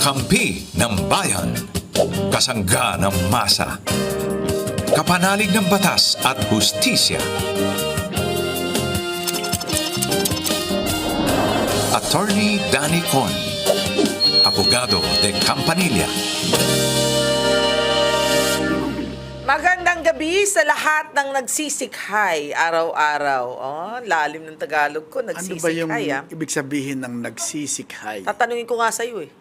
Kakampi ng bayan. Kasangga ng masa. Kapanalig ng batas at hustisya. Attorney Danny Con. Abogado de Campanilla. Magandang gabi sa lahat ng nagsisikhay araw-araw. Oh, lalim ng Tagalog ko, Ano ba yung nagsisikhay ah. ibig sabihin ng nagsisikhay? Tatanungin ko nga sa'yo eh.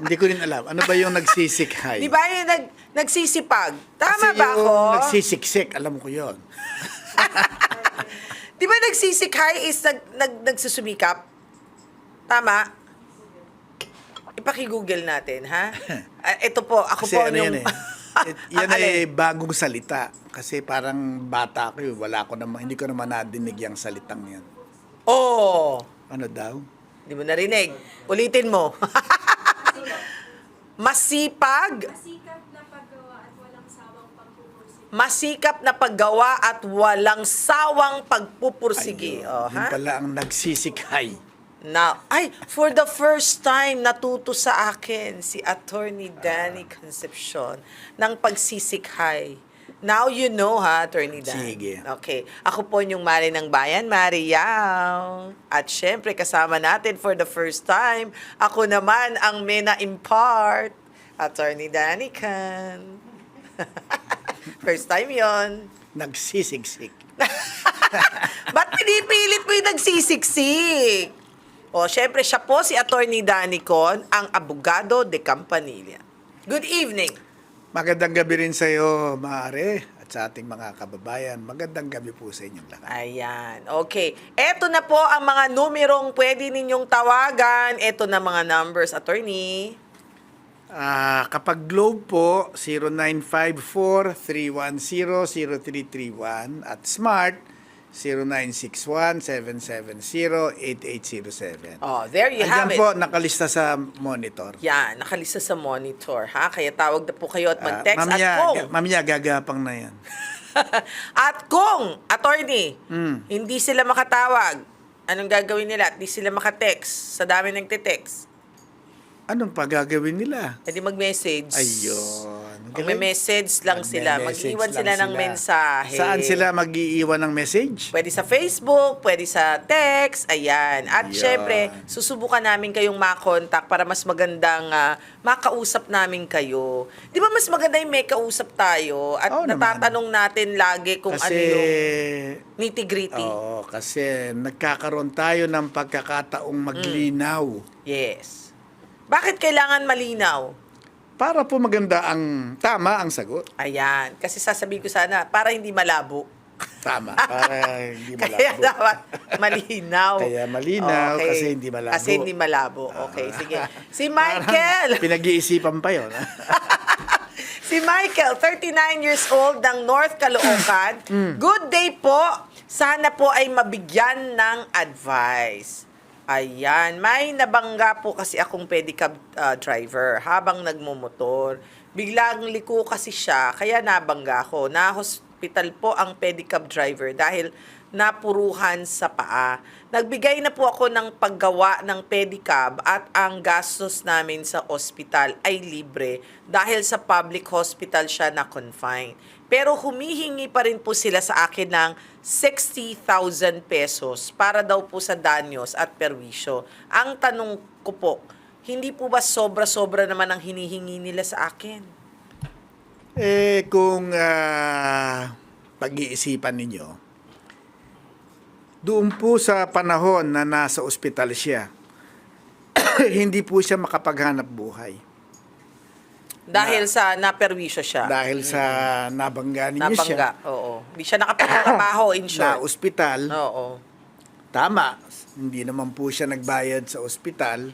Hindi ko rin alam. Ano ba yung nagsisikhay? Di ba yung nag, nagsisipag? Tama Kasi ba yung ako? nagsisiksik, alam ko yon. Di ba nagsisikhay is nag, nag, nagsusumikap? Tama? Ipaki-google natin, ha? Ah, ito po, ako Kasi po ano yung... yan eh. It- yan Ang ay alin? bagong salita. Kasi parang bata ko yun. Wala ko naman, hindi ko naman nadinig yung salitang yan. Oh! Ano daw? Di mo narinig. Ulitin mo. Masipag, Sikap na paggawa at walang sawang pagpupursige. masikap na paggawa at walang sawang pagpupursigi. Ayun, Oh, yun ha? pala ang nagsisikhay. Now, ay, for the first time, natuto sa akin si Attorney Danny Concepcion ng pagsisikhay. Now you know ha, Attorney Dan. Sige. Okay. Ako po yung Mari ng Bayan, Mariao. At syempre, kasama natin for the first time, ako naman ang Mena Impart, Attorney Danny Can. first time yon. Nagsisiksik. Ba't pinipilit mo yung nagsisiksik? O, syempre, siya po si Attorney Danny Con, ang abogado de Campanilla. Good evening. Magandang gabi rin sa iyo, Mare, at sa ating mga kababayan. Magandang gabi po sa inyong lahat. Ayan. Okay. Eto na po ang mga numerong pwede ninyong tawagan. Eto na mga numbers, Attorney. Ah, kapag Globe po, 0954-310-0331 at Smart, 0961-770-8807. Oh, there you have Andyan it. po, nakalista sa monitor. Yan, nakalista sa monitor, ha? Kaya tawag na po kayo at Ah, mag-text. at mamaya, kung, ga- mamaya gagapang na yan. at kung, attorney, Hmm. hindi sila makatawag, anong gagawin nila? At di sila makatext sa dami ng text. Anong pa gagawin nila? Pwede mag-message. Ayun. Mag-message lang sila. Magme-message Mag-iwan lang sila ng mensahe. Saan sila mag-iiwan ng message? Pwede sa Facebook, pwede sa text, ayan. At Yan. syempre, susubukan namin kayong makontak para mas magandang ah, makausap namin kayo. Di ba mas maganda yung may kausap tayo at Oo naman. natatanong natin lagi kung Kasi, ano yung nitty-gritty. oo, kasi nagkakaroon tayo ng pagkakataong maglinaw. Yes. Bakit kailangan malinaw? Para po maganda ang tama ang sagot. Ayan. Kasi sasabihin ko sana, para hindi malabo. Tama. Para hindi Kaya malabo. dapat malinaw. Kaya malinaw kasi hindi malabo. Kasi hindi malabo. Okay, sige. Si Parang Michael. Pinag-iisipan pa yun. si Michael, 39 years old ng North Caloocan. Mm. Good day po. Sana po ay mabigyan ng advice. Ayan, may nabangga po kasi akong pedicab uh, driver habang nagmumotor. Biglang liko kasi siya, kaya nabangga ako. Na-hospital po ang pedicab driver dahil napuruhan sa paa. Nagbigay na po ako ng paggawa ng pedicab at ang gastos namin sa ospital ay libre dahil sa public hospital siya na confine. Pero humihingi pa rin po sila sa akin ng 60,000 pesos para daw po sa danyos at perwisyo. Ang tanong ko po, hindi po ba sobra-sobra naman ang hinihingi nila sa akin? eh, kung ah, pag-iisipan ninyo, doon po sa panahon na nasa ospital siya, hindi po siya makapaghanap buhay. Dahil sa naperwisyo siya. Dahil sa nabangga ninyo Napangga, siya, oo. Hindi siya nakapagtrabaho, in na short. ospital, Oo. tama, hindi naman po siya nagbayad sa ospital,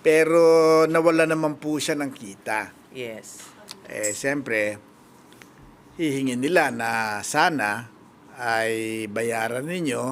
pero nawala naman po siya ng kita. Yes. Eh, siyempre, hihingin nila na sana ay bayaran ninyo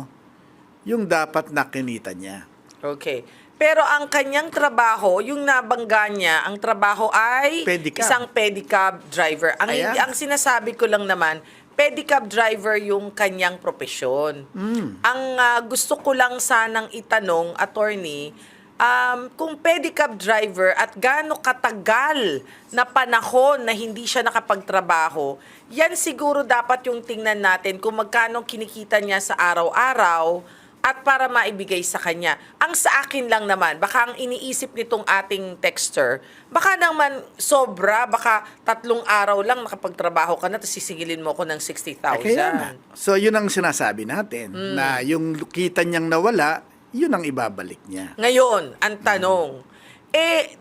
yung dapat na kinita niya. Okay. Pero ang kanyang trabaho, yung nabangga niya, ang trabaho ay Pedicab. isang pedicab driver. Ang, Ayan. ang sinasabi ko lang naman, pedicab driver yung kanyang profesyon. Mm. Ang ah, gusto ko lang sanang itanong, attorney, um, kung pedicab driver at gaano katagal na panahon na hindi siya nakapagtrabaho, yan siguro dapat yung tingnan natin kung magkano kinikita niya sa araw-araw at para maibigay sa kanya. Ang sa akin lang naman, baka ang iniisip nitong ating texter, baka naman sobra, baka tatlong araw lang nakapagtrabaho ka na, tapos sisingilin mo ko ng 60,000. Eh, Kaya nga. So, yun ang sinasabi natin, Mm. na yung kita niyang nawala, yun ang ibabalik niya. Ngayon, ang tanong, eh,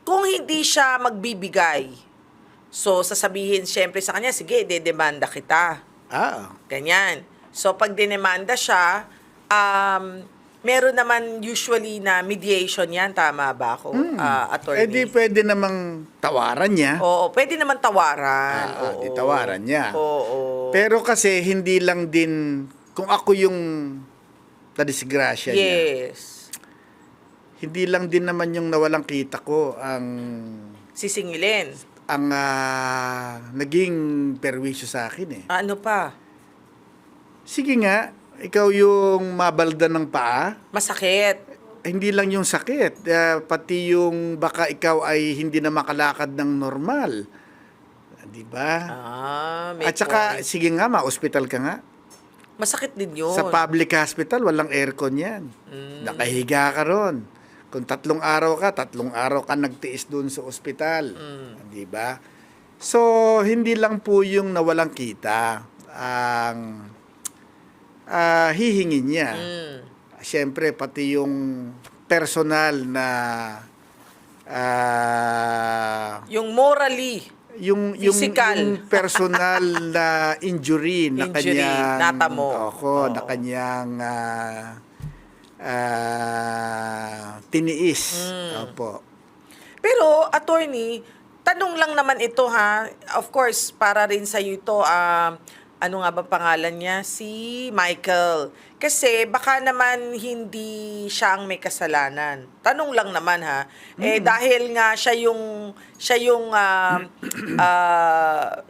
kung hindi siya magbibigay, so sasabihin siyempre sa kanya, sige, dedemanda kita. Ah, Ganyan. So, pag dinemanda siya, um, meron naman usually na mediation yan, tama ba ako, ah, attorney? eh di pwede namang tawaran niya. Oo, pwede naman tawaran. Ah, Oo. di tawaran niya. Oo. Pero kasi hindi lang din, kung ako yung nadisgrasya niya, yes. hindi lang din naman yung nawalang kita ko ang Sisingilin. ang ah, naging perwisyo sa akin eh. Ano pa? Sige nga, ikaw yung mabalda ng paa, Masakit. hindi lang yung sakit, ah, pati yung baka ikaw ay hindi na makalakad ng normal. Di ba? Ah, may At saka, point. sige nga, ma-hospital ka nga. Masakit din yun. Sa public hospital, walang aircon yan. Mm. Nakahiga ka ron. Kung tatlong araw ka, tatlong araw ka nagtiis doon sa ospital. Mm. Di ba? So, hindi lang po yung nawalang kita ang ah, hihingin niya. Mm. Siyempre, pati yung personal na ah, Yung morally, yung yung, Physical. yung personal na injury na Injury, kanyang natamo. Ako, Oo. na kanyang ah, ah, tiniis. Mm. Opo. Pero, attorney, tanong lang naman ito ha. Of course, para rin sa ito, ah, ano nga ba pangalan niya? Si Michael. Kasi baka naman hindi siya ang may kasalanan. Tanong lang naman ha. Eh dahil nga siya yung siya yung ah, ah,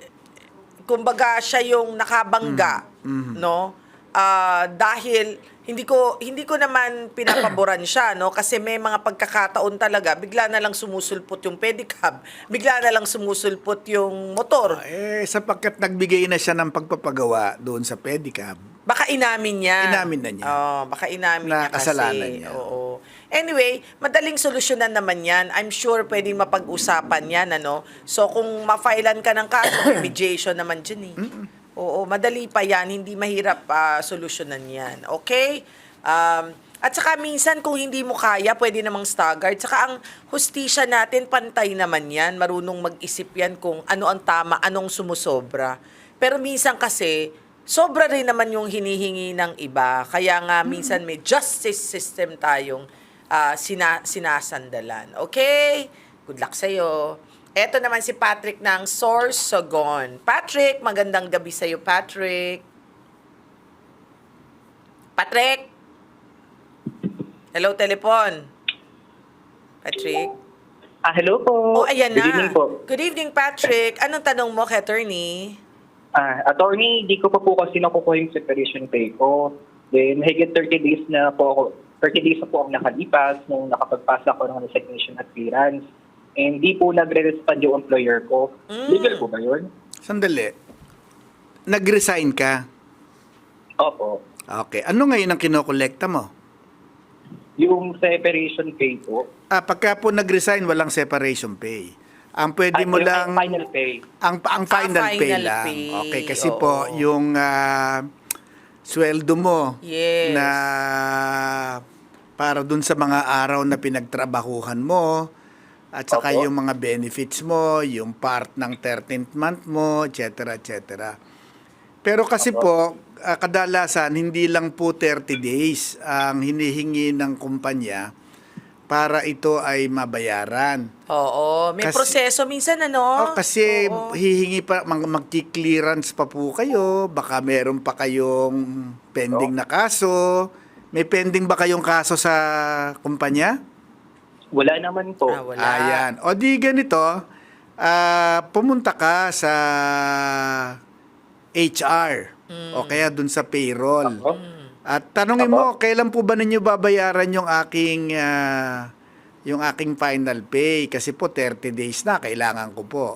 kumbaga siya yung nakabangga, no? Ah, dahil hindi ko hindi ko naman pinapaboran siya, no? Kasi may mga pagkakataon talaga, bigla na lang sumusulpot yung pedicab, bigla na lang sumusulpot yung motor. Eh, sapagkat nagbigay na siya ng pagpapagawa doon sa pedicab, Baka inamin niya. Inamin na niya. Oo, baka inamin Na niya kasi. kasalanan niya. Oo. Anyway, madaling solusyonan naman yan. I'm sure pwedeng mapag-usapan yan, ano? So, kung mafailan ka ng kaso, mediation naman dyan, eh. Oo, madali pa yan. Hindi mahirap ah, solusyonan yan. Okay? Um, at saka minsan kung hindi mo kaya, pwede namang staggered. Saka ang hustisya natin, pantay naman yan. Marunong mag-isip yan kung ano ang tama, anong sumusobra. Pero minsan kasi, sobra rin naman yung hinihingi ng iba. Kaya nga minsan may justice system tayong ah, sina- sinasandalan. Okay? Good luck sa'yo. Eto naman si Patrick ng Sorsogon. Patrick, magandang gabi sa'yo, Patrick. Patrick? Hello, telepon. Patrick? Ah, hello po. Oh, ayan Good na. evening po. Good evening, Patrick. Anong tanong mo kay attorney? Ah, attorney, di ko pa po kasi nakukuha yung separation pay ko. Then, higit 30 days na po ako, 30 days na po ang nakalipas nung nakapagpasa ko ng resignation appearance. And di po nagre-respond yung employer ko. Mm. Legal po ba yun? Sandali. Nag-resign ka. Opo. Okay. Ano ngayon ang kinokolekta mo? Yung separation pay po. Ah, pagka po nag-resign, walang separation pay. Ang pwede At mo yung lang... final pay. Ang, ang final, Ah, pay final lang. pay. Okay, kasi Oo. po, yung ah, sweldo mo Yes. na para dun sa mga araw na pinagtrabahuhan mo, at saka Opo. yung mga benefits mo, yung part ng 13th month mo, etc. etc. Pero kasi po, ah, kadalasan, hindi lang po 30 days ang hinihingi ng kumpanya para ito ay mabayaran. Oo, may Kasi- proseso minsan ano? Oh, kasi Oo. hihingi pa, mag, magki-clearance pa po kayo. Baka meron pa kayong pending na kaso. May pending ba kayong kaso sa kumpanya? Wala naman po. Ah, wala. Ayan. O di ganito, ah, pumunta ka sa HR Mm. o kaya dun sa payroll. Opo. At tanongin mo, kailan po ba ninyo babayaran yung aking ah, yung aking final pay kasi po 30 days na kailangan ko po.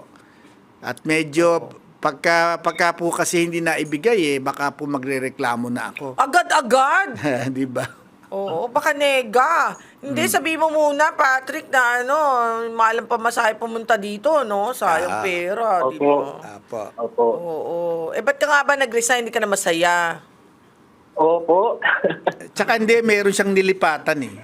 At medyo pagka pagka po kasi hindi na ibigay eh baka po magrereklamo na ako. Agad-agad. 'Di ba? Oo, baka nega. Hindi, Hmm. sabi mo muna, Patrick, na ano, malam pa masahe pumunta dito, no? Sayang Ah. pera, di Opo. ba? Apo. Opo. Oo. Eh, ba't ka nga ba nag-resign? Hindi ka na masaya? Opo. Tsaka hindi meron siyang nilipatan eh.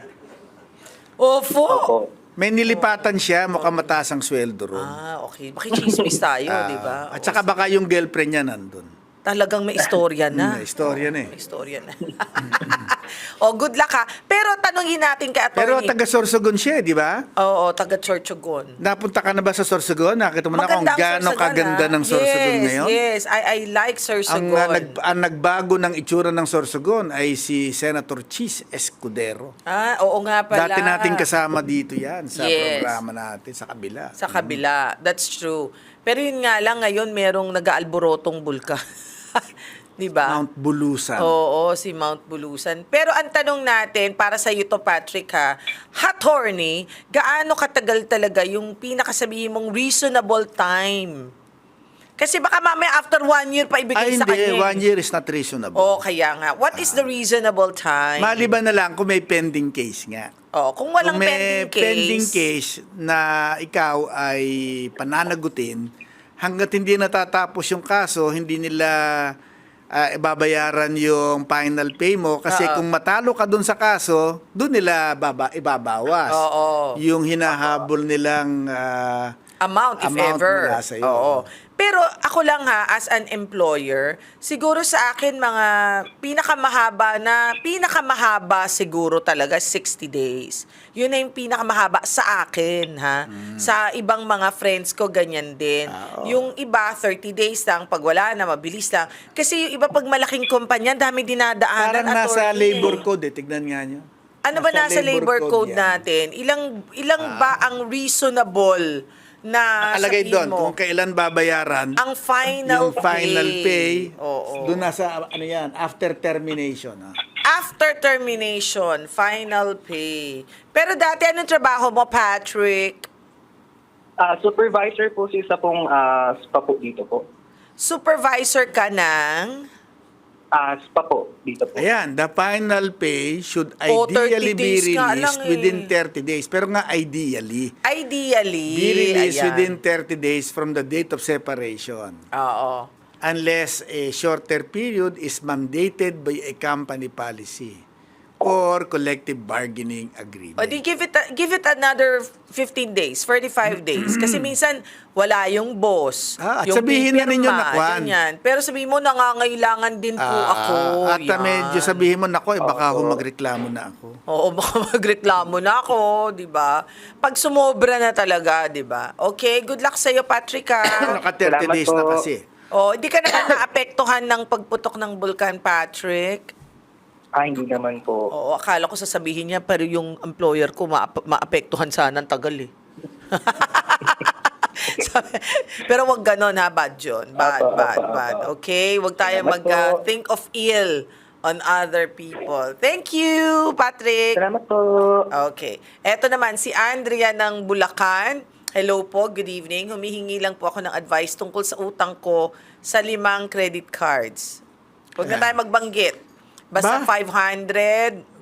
Opo. Opo. May nilipatan siya, mukhang mataas ang sweldo ron. Ah, okay. Makichismis tayo, Ah, di ba? At saka baka yung girlfriend niya nandun. Talagang may istorya na. May istorya na eh. May istorya na. oh, good luck ha. Pero tanongin natin kay Pero attorney. taga Sorsogon siya, eh, di ba? Oo, taga Chorchogon. Napunta ka na ba sa Sorsogon? Nakita mo na kung Maganda ang gaano Sorsogon, kaganda ha? ng Sorsogon yes, ngayon? Yes, I, I like Ang, Sorsogon. uh, nag, ang nagbago ng itsura ng Sorsogon ay si Senator Cheese Escudero. ah, oo nga pala. Dati nating kasama dito yan sa Yes. programa natin sa kabila. Sa kabila. That's true. Pero yun nga lang, ngayon merong nag-aalborotong bulkan. Di ba? Mount Bulusan. Oo, si Mount Bulusan. Pero ang tanong natin, para sa iyo to Patrick ha, hot horny, gaano katagal talaga yung pinakasabihin mong reasonable time? Kasi baka mamaya after one year pa ibigay Ay, sa hindi. kanya. One year is not reasonable. Oo, kaya nga. What is the reasonable time? Maliban na lang kung may pending case nga. Oo, kung walang kung may pending case. pending case na ikaw ay pananagutin, hanggat hindi natatapos yung kaso, hindi nila ah, ibabayaran yung final pay mo kasi Oo. kung matalo ka dun sa kaso, dun nila baba, ibabawas. Oo. Yung hinahabol nilang ah, amount, if Amount ever. mula sa'yo. Oo. Pero ako lang ha, as an employer, siguro sa akin mga pinakamahaba na, pinakamahaba siguro talaga 60 days. Yun na yung pinakamahaba sa akin ha. Sa ibang mga friends ko, ganyan din. Ah, oo. Yung iba, 30 days lang. Pag wala na, mabilis lang. Kasi yung iba pag malaking kumpanya, dami dinadaanan. parang nasa attorney. labor code eh. Tignan nga nyo. Ano ba nasa labor code, yan. natin? Ilang ilang ba ang reasonable na Nakalagay sabihin doon mo? kung kailan babayaran ang final yung final pay. Oo. Doon nasa ano yan, after termination. ah. After termination, final pay. Pero dati anong trabaho mo, Patrick? Ah, supervisor po si isa pong ah, spa po dito po. Supervisor ka ng Ah, spa po dito po. Ayan, the final pay should Oh, 30 ideally be days nga released eh. within 30 days. Pero nga ideally, ideally. be released ayan. within 30 days from the date of separation. Oo. Unless a shorter period is mandated by a company policy or collective bargaining agreement. O di give it a- give it another 15 days, 45 days kasi minsan wala yung boss. Ah, at yung sabihin na ninyo na, Kwan. ganyan. Pero sabihin mo nangangailangan din po Ah, ako. At yan. medyo sabihin mo, nako, eh, baka ako magreklamo na ako. Oo, baka magreklamo na ako, di ba? Pag sumobra na talaga, di ba? Okay, good luck sa iyo, Patrick. ha? Naka 30 Salamat days na po. kasi. oh, hindi ka naman naapektuhan ng pagputok ng bulkan, Patrick. Ah, hindi naman po. Oo, akala ko sasabihin niya, pero yung employer ko maap- maapektuhan sana ng tagal eh. Sabi- pero wag ganon ha, bad yun. Bad, Apo, bad, apo, bad. Okay? Wag tayo Salamat po. mag-think of ill on other people. Thank you, Patrick. Salamat po. Okay. Eto naman, si Andrea ng Bulacan. Hello po, good evening. Humihingi lang po ako ng advice tungkol sa utang ko sa limang credit cards. Huwag na tayo magbanggit. Basta Ba? 500.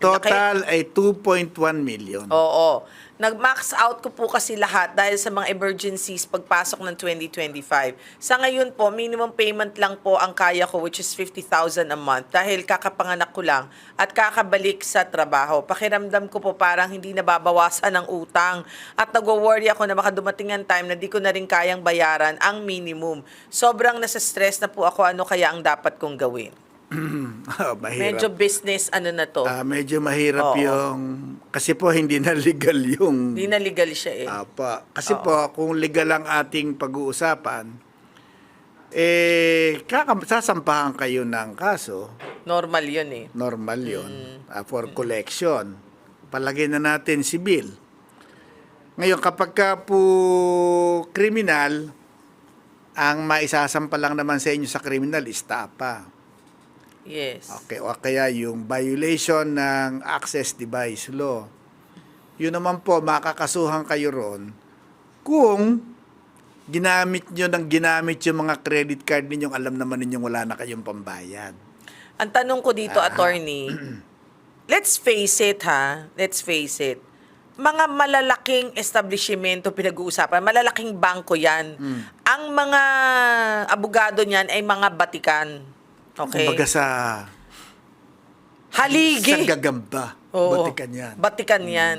Total ay 2.1 million. Oo. Nag-max out ko po kasi lahat dahil sa mga emergencies pagpasok ng 2025. Sa ngayon po, minimum payment lang po ang kaya ko which is 50,000 a month dahil kakapanganak ko lang at kakabalik sa trabaho. Pakiramdam ko po parang hindi nababawasan ang utang at nagwo-worry ako na baka dumating ang time na di ko na rin kayang bayaran ang minimum. Sobrang nasa stress na po ako ano kaya ang dapat kong gawin. Oh, mahirap. Medyo business ano na to. Ah, medyo mahirap Oo. yung... Kasi po, hindi na legal yung... Hindi na legal siya eh. Apa. Kasi Oo. po, kung legal ang ating pag-uusapan, eh, kakam- sasampahan kayo ng kaso, Normal yun eh. normal yun, Mm. ah, for collection. Palagay na natin si bill. Ngayon, kapag ka po kriminal, ang maisasampa lang naman sa inyo sa kriminal is tapa. Yes. Okay, o kaya yung violation ng access device law. Yun naman po, makakasuhan kayo ron kung ginamit nyo ng ginamit yung mga credit card ninyong alam naman ninyong wala na kayong pambayad. Ang tanong ko dito, Ah. attorney, let's face it ha, let's face it. Mga malalaking establishmento pinag-uusapan, malalaking bangko yan. Hmm. Ang mga abogado niyan ay mga batikan. Okay? Kumbaga sa, Haligi. sa gagamba. Oo. Batikan yan. Batikan yan.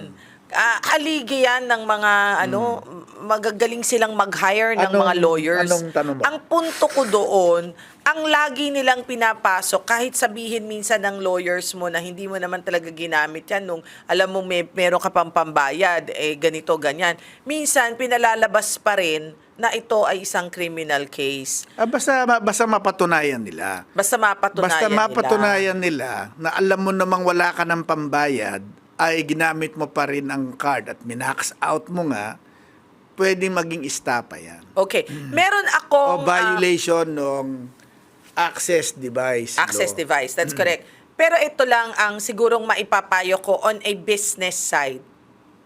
Ah, haligi yan ng mga ano, magagaling silang mag-hire ng Hmm. Anong- mga lawyers. anong tanong mo? Ang punto ko doon, ang lagi nilang pinapasok, kahit sabihin minsan ng lawyers mo na hindi mo naman talaga ginamit yan nung alam mo may meron ka pang pambayad, eh ganito, ganyan. Minsan, pinalalabas pa rin na ito ay isang criminal case. Ah, basta, ma- basta mapatunayan nila. Basta mapatunayan Basta nila. mapatunayan nila. na alam mo namang wala ka ng pambayad, ay ginamit mo pa rin ang card at minax out mo nga, pwedeng maging estapa yan. Okay. Meron O akong... ah, violation ng access device access law. device. That's correct. Pero ito lang ang sigurong maipapayo ko on a business side.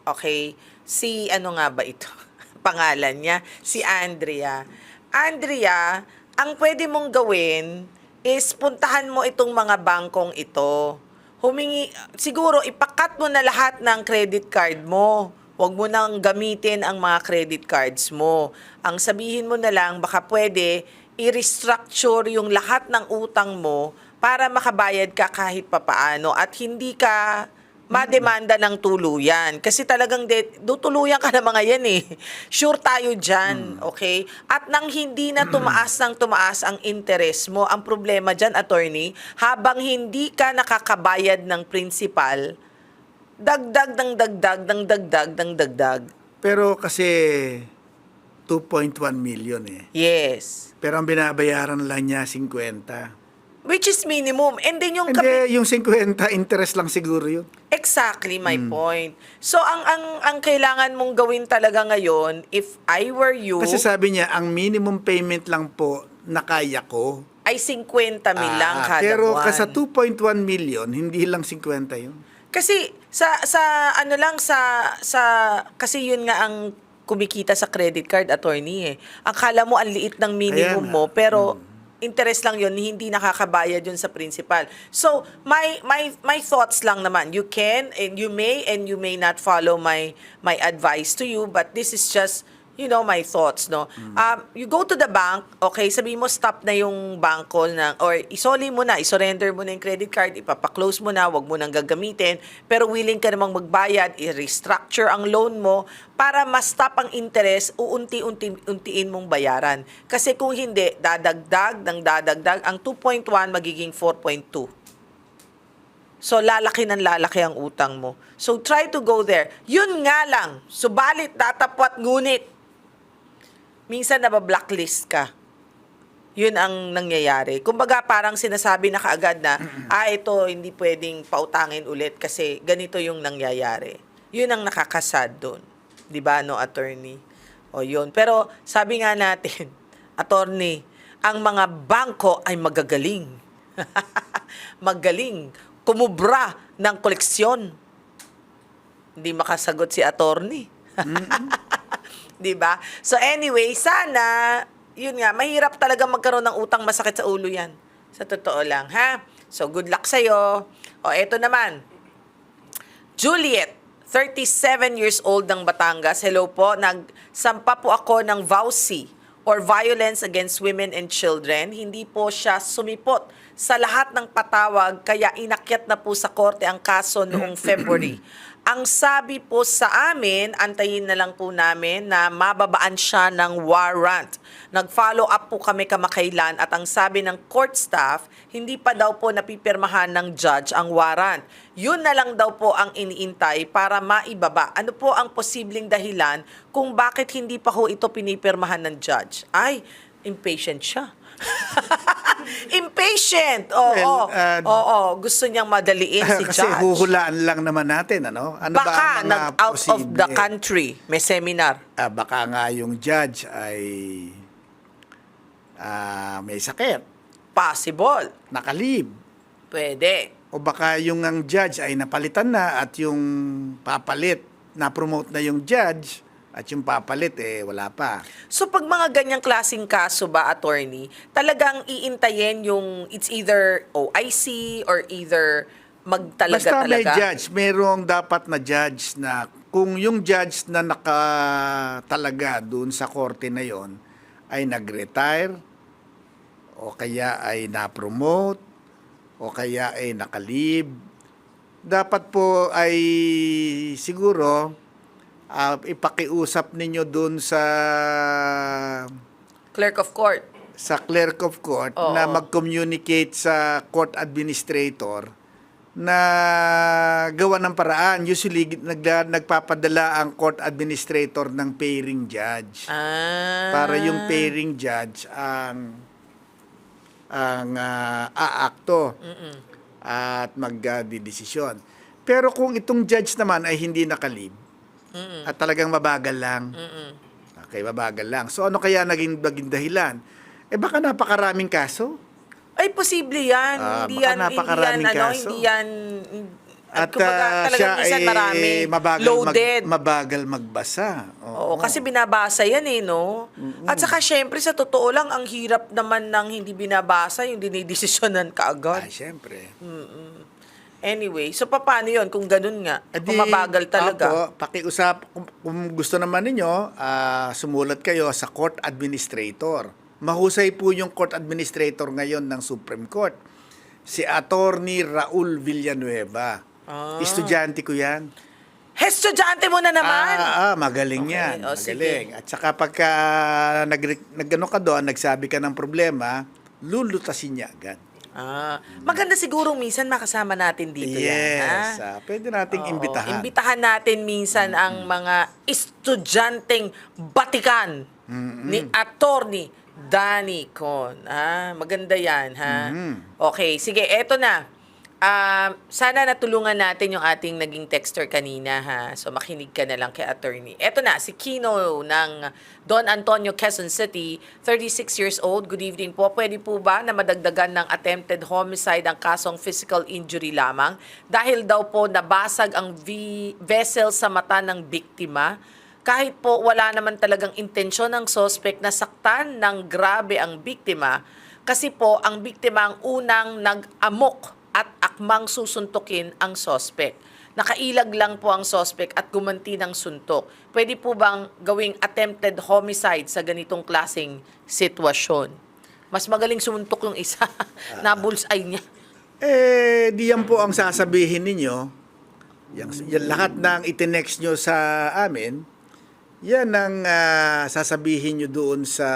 Okay? Si ano nga ba ito? Pangalan niya? Si Andrea. Andrea, ang pwede mong gawin is puntahan mo itong mga bangkong ito. Humingi, siguro ipakat mo na lahat ng credit card mo. Huwag mo nang gamitin ang mga credit cards mo. Ang sabihin mo na lang, baka pwede i-restructure yung lahat ng utang mo para makabayad ka kahit papaano at hindi ka mademanda ng tuluyan. Kasi talagang de, tutuluyan ka ng mga yan eh. Sure tayo dyan, okay? At nang hindi na tumaas ng tumaas ang interest mo, ang problema dyan, attorney, habang hindi ka nakakabayad ng principal, dagdag ng dagdag ng dagdag ng dagdag. Pero kasi 2.1 million eh. Yes. Pero ang binabayaran lang niya 50. Which is minimum. And then yung Hindi, yung 50 interest lang siguro yun. Exactly my Hmm. point. So ang ang ang kailangan mong gawin talaga ngayon if I were you Kasi sabi niya, ang minimum payment lang po na kaya ko. ay 50 mil lang Ah, kada pero buwan. ka sa 2.1 million, hindi lang 50 yun. Kasi sa sa ano lang sa sa kasi yun nga ang kumikita sa credit card attorney eh. Akala mo ang liit ng minimum mo pero interest lang yun, hindi nakakabayad yun sa principal. So, my my my thoughts lang naman. You can and you may and you may not follow my my advice to you, but this is just you know my thoughts no? Um you go to the bank okay sabi mo stop na yung bangko na or isoli mo na isurrender mo na yung credit card ipapa-close mo na wag mo nang gagamitin pero willing ka namang magbayad i-restructure ang loan mo para ma-stop ang interest uunti-untiin mong bayaran. Kasi kung hindi dadagdag ng dadagdag ang 2.1 magiging 4.2 So, lalaki ng lalaki ang utang mo. So, try to go there. Yun nga lang, subalit datapwat ngunit, minsan naba-blacklist ka. Yun ang nangyayari. Kumbaga, parang sinasabi na kaagad na, ah, ito, hindi pwedeng pautangin ulit kasi ganito yung nangyayari. Yun ang nakakasad doon. Di ba, no, attorney? O yun. Pero, sabi nga natin, attorney, ang mga bangko ay magagaling. Magaling. Kumubra ng koleksyon. Hindi makasagot si attorney. Di ba? So anyway, sana, yun nga, mahirap talaga magkaroon ng utang masakit sa ulo yan. Sa totoo lang, ha? So good luck sa'yo. O eto naman, Juliet, 37 years old ng Batangas. Hello po, nagsampa po ako ng VAUSI or Violence Against Women and Children. Hindi po siya sumipot sa lahat ng patawag kaya inakyat na po sa korte ang kaso noong February. Ang sabi po sa amin, antayin na lang po namin na mababaan siya ng warrant. Nag-follow up po kami kamakailan at ang sabi ng court staff, hindi pa daw po napipirmahan ng judge ang warrant. Yun na lang daw po ang iniintay para maibaba. Ano po ang posibleng dahilan kung bakit hindi pa ho ito pinipirmahan ng judge? Ay, impatient siya. impatient! Oo, Well, uh, oo, gusto niyang madaliin si Kasi judge. huhulaan lang naman natin, ano? Ano ba Baka ang mga nag-out of the country. May seminar. Ah, baka nga yung judge ay ah, may sakit, Possible. nakalib. Pwede. O baka yung ang judge ay napalitan na at yung papalit, na-promote na yung judge at yung papalit eh wala pa. So pag mga ganyang klaseng kaso ba, attorney, talagang iintayin yung it's either OIC or either magtalaga Basta may talaga? judge, merong dapat na judge na kung yung judge na nakatalaga doon sa korte na yon ay nag-retire o kaya ay na-promote o kaya ay nakalib, dapat po ay siguro ah, ipakiusap ninyo doon sa Clerk of court. sa clerk of court Oo. na mag-communicate sa court administrator na gawa ng paraan. Usually, nagla, nagpapadala ang court administrator ng pairing judge. Ah. Para yung pairing judge ang ang ah, aakto at magdidesisyon. Pero kung itong judge naman ay hindi nakalib at talagang mabagal lang, okay, mabagal lang. So ano kaya naging, naging dahilan? Eh baka napakaraming kaso. Ay, posible yan. Ah, hindi baka yan, hindi yan, napakaraming ano, kaso. hindi yan, at, At kumbaga, ah, talagang siya minsan ay marami, mabagal, loaded. Mag, mabagal magbasa. Oo, kasi binabasa yan eh, no? At saka syempre, sa totoo lang, ang hirap naman ng hindi binabasa, yung dinidesisyonan kaagad. syempre. Anyway, so paano yun kung ganun nga? Eh, Kung mabagal talaga. Opo, pakiusap, kung, kung gusto naman ninyo, ah, sumulat kayo sa court administrator. Mahusay po yung court administrator ngayon ng Supreme Court. Si Attorney Raul Villanueva. Ah. Estudyante ko yan. Estudyante mo na naman! Ah, ah, magaling Okay, yan. o, magaling. sige. At saka pagka nag, nagano ka doon, nagsabi ka ng problema, lulutasin niya agad. Ah, maganda siguro minsan makasama natin dito yan. yes. ah, pwede nating Oo, imbitahan. Imbitahan natin minsan ang mga estudyanteng batikan ni attorney Danny Con. Ah, maganda yan, ha? Okay, sige, eto na. Ah, sana natulungan natin yung ating naging texter kanina, ha? So, makinig ka na lang kay attorney. Eto na, si Kino ng Don Antonio, Quezon City, 36 years old. Good evening po. Pwede po ba na madagdagan ng attempted homicide ang kasong physical injury lamang? Dahil daw po nabasag ang v- vessel sa mata ng biktima. Kahit po wala naman talagang intensyon ng sospek na saktan ng grabe ang biktima, kasi po ang biktima ang unang nag-amok at akmang susuntukin ang sospek. Nakailag lang po ang sospek at gumanti ng suntok. Pwede po bang gawing attempted homicide sa ganitong klaseng sitwasyon? Mas magaling sumuntok yung isa. Nabulsay niya. Eh, di yan po ang sasabihin ninyo. Yang, yan lahat ng itinext nyo sa amin, yan ang ah, sasabihin nyo doon sa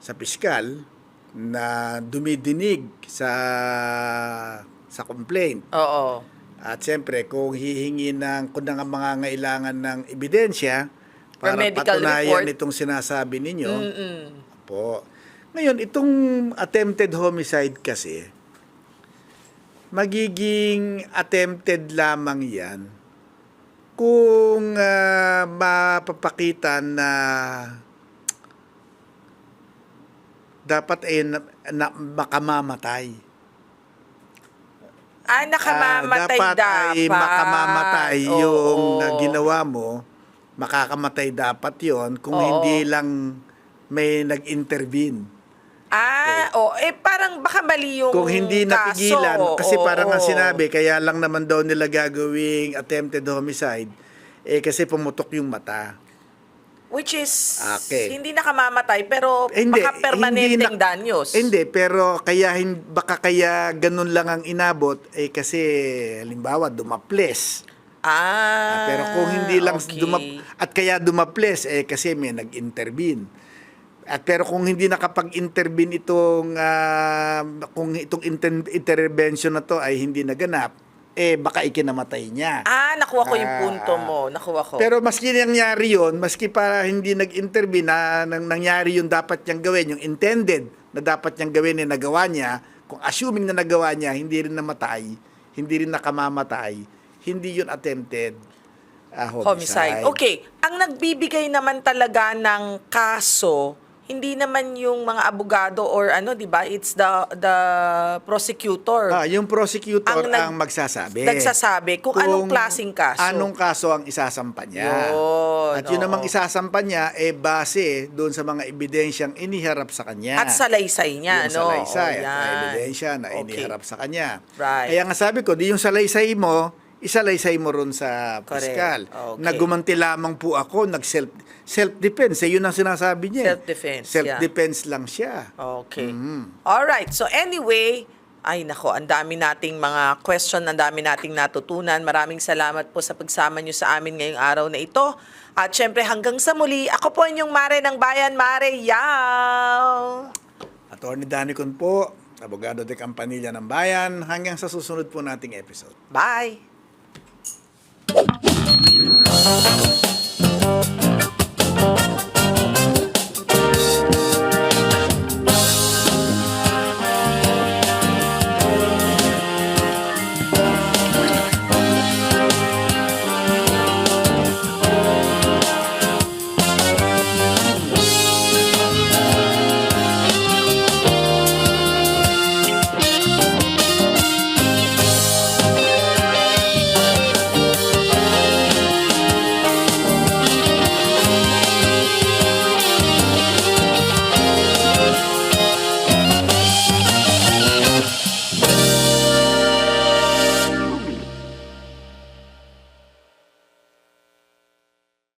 sa piskal na dumidinig sa sa complaint. Oo. At siyempre, kung hihingi ng kung ng mga ngailangan ng ebidensya para patunayan report. itong sinasabi ninyo, Mm-mm. po. Ngayon, itong attempted homicide kasi, magiging attempted lamang yan kung ah, mapapakita na dapat ay na, na, makamamatay. Ah, nakamamatay Ah, dapat. ay makamamatay Oo. yung na ginawa mo, makakamatay dapat yon kung Oo. hindi lang may nag-intervene. Ah, oh, eh parang baka mali yung Kung hindi kaso. napigilan, kasi Oo, parang ang oo. sinabi, kaya lang naman daw nila gagawing attempted homicide, eh kasi pumutok yung mata. Which is, Okay. hindi nakamamatay, pero hindi, baka permanenteng hindi na- danyos. Hindi, pero kaya baka kaya ganun lang ang inabot, eh kasi halimbawa dumaples. Ah, Ah, pero kung hindi lang okay. dumap- at kaya dumaples eh kasi may nag-intervene. At pero kung hindi nakapag-intervene itong ah, kung itong inter- intervention na to ay hindi naganap, eh baka ikinamatay niya. Ah, nakuha ko yung Ah, punto ah. mo. Nakuha ko. Pero maski nangyari yun, maski para hindi nag-intervene na nang nangyari yung dapat niyang gawin, yung intended na dapat niyang gawin na nagawa niya, kung assuming na nagawa niya, hindi rin namatay, hindi rin nakamamatay, hindi yun attempted ah, homicide. homicide. Okay, ang nagbibigay naman talaga ng kaso hindi naman yung mga abogado or ano, 'di ba? It's the the prosecutor. Ah, yung prosecutor Ang ang, nag- magsasabi. nagsasabi kung anong klaseng kaso. Anong kaso ang isasampa niya. Yun, At yun oo. namang isasampa niya, eh base doon sa mga ebidensyang iniharap sa kanya. At salaysay niya, yung no? salaysay O, at yan. ebidensya na Okay. iniharap sa kanya. Right. Kaya nga sabi ko, di yung salaysay mo, isalaysay mo ron sa piskal. Okay. Nagumanti lamang po ako, nag self self defense, eh, yun ang sinasabi niya. eh. Self-defense, Self defense lang siya. Okay. Mhm. All right. So anyway, ay nako, ang dami nating mga question, ang dami nating natutunan. Maraming salamat po sa pagsama niyo sa amin ngayong araw na ito. At syempre hanggang sa muli, ako po inyong Mare ng Bayan, Mare Yao! Attorney Danicon po, abogado de Campanilla ng Bayan, hanggang sa susunod po nating episode. Bye! Thank you.